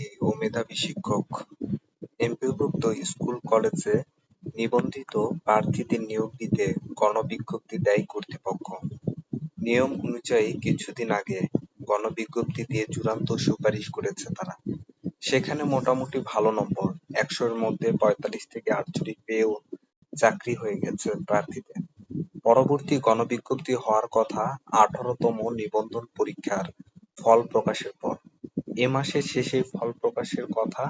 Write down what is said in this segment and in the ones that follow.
মেধাবী ও মেধাবী শিক্ষক এমপিওভুক্ত স্কুল-কলেজে নিবন্ধিত প্রার্থীদের নিয়োগ দিতে গণবিজ্ঞপ্তি দেয় কর্তৃপক্ষ। নিয়ম অনুযায়ী কিছুদিন আগে গণবিজ্ঞপ্তি দিয়ে চূড়ান্ত সুপারিশ করেছে তারা। সেখানে মোটামুটি ভালো নম্বর, একশোর মধ্যে পঁয়তাল্লিশ থেকে আটচল্লিশ পেয়েও চাকরি হয়ে গেছে প্রার্থীদের। পরবর্তী গণবিজ্ঞপ্তি হওয়ার কথা আঠারোতম নিবন্ধন পরীক্ষার ফল প্রকাশের পর। এ মাসের শেষেই ফল প্রকাশের কথা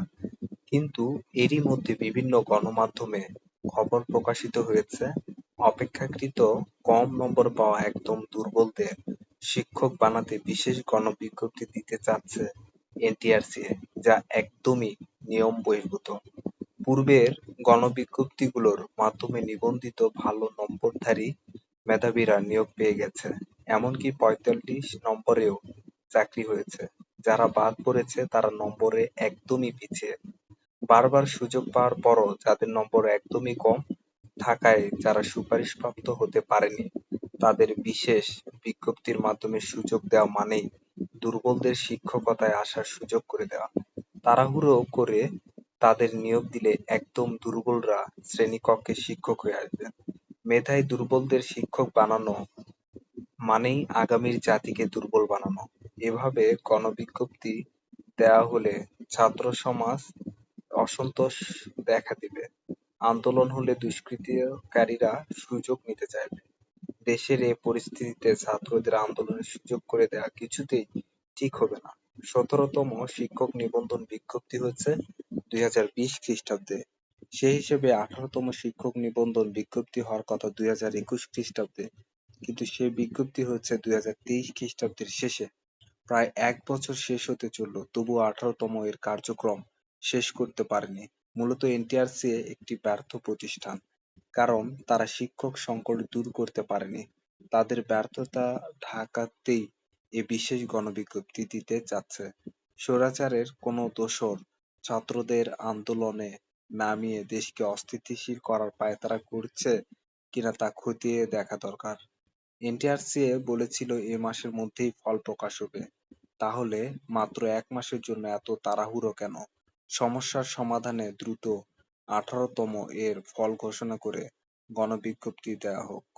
কিন্তু এরই মধ্যে বিভিন্ন গণমাধ্যমে খবর প্রকাশিত হয়েছে অপেক্ষাকৃত কম নম্বর পাওয়া একদম দুর্বলদের শিক্ষক বানাতে বিশেষ গণবিজ্ঞপ্তি দিতে চাচ্ছে এনটিআরসিএ, যা একদমই নিয়ম বহির্ভূত। পূর্বের গণবিজ্ঞপ্তিগুলোর মাধ্যমে নিবন্ধিত ভালো নম্বরধারী মেধাবীরা নিয়োগ পেয়ে গেছে, এমনকি পঁয়তাল্লিশ নম্বরেও চাকরি হয়েছে। যারা বাদ পড়েছে তারা নম্বরে একদমই পিছিয়ে। বারবার সুযোগ পাওয়ার পরও যাদের নম্বর একদমই কম থাকায় যারা সুপারিশপ্রাপ্ত হতে পারেনি, তাদের বিশেষ বিজ্ঞপ্তির মাধ্যমে সুযোগ দেওয়া মানেই দুর্বলদের শিক্ষকতায় আসার সুযোগ করে দেওয়া। তাড়াহুড়ো করে তাদের নিয়োগ দিলে একদম দুর্বলরা শ্রেণীকক্ষে শিক্ষক হয়ে আসবেন। মেধায় দুর্বলদের শিক্ষক বানানো মানেই আগামীর জাতিকে দুর্বল বানানো। এভাবে গণবিজ্ঞপ্তি দেওয়া হলে ছাত্রসমাজ অসন্তোষ দেখা দিবে, আন্দোলন হলে দুষ্কৃতিকারীরা সুযোগ নিতে চাইবে। দেশের এ পরিস্থিতিতে ছাত্রদের আন্দোলনের সুযোগ করে দেওয়া কিছুতেই ঠিক হবে না। সতেরোতম শিক্ষক নিবন্ধন বিজ্ঞপ্তি হয়েছে দুই হাজার বিশ খ্রিস্টাব্দে, সে হিসেবে আঠারোতম শিক্ষক নিবন্ধন বিজ্ঞপ্তি হওয়ার কথা দুই হাজার একুশ খ্রিস্টাব্দে, কিন্তু সে বিজ্ঞপ্তি হয়েছে দুই হাজার তেইশ খ্রিস্টাব্দের শেষে। প্রায় এক বছর শেষ হতে চলল তবুও আঠারোতম এর কার্যক্রম শেষ করতে পারেনি। মূলত এনটিআরসিএ একটি ব্যর্থ প্রতিষ্ঠান, কারণ তারা শিক্ষক সংকট দূর করতে পারেনি। তাদের ব্যর্থতা ঢাকাতেই এ বিশেষ গণবিজ্ঞপ্তি দিতে যাচ্ছে। স্বৈরাচারের কোনো দোসর ছাত্রদের আন্দোলনে নামিয়ে দেশকে অস্থিতিশীল করার পাঁয়তারা করছে কিনা তা খতিয়ে দেখা দরকার। এনটিআরসিএ বলেছিল এ মাসের মধ্যেই ফল প্রকাশ হবে, তাহলে মাত্র এক মাসের জন্য এত তাড়াহুড়ো কেন? সমস্যার সমাধানে দ্রুত আঠারোতম এর ফল ঘোষণা করে গণবিজ্ঞপ্তি দেওয়া হোক।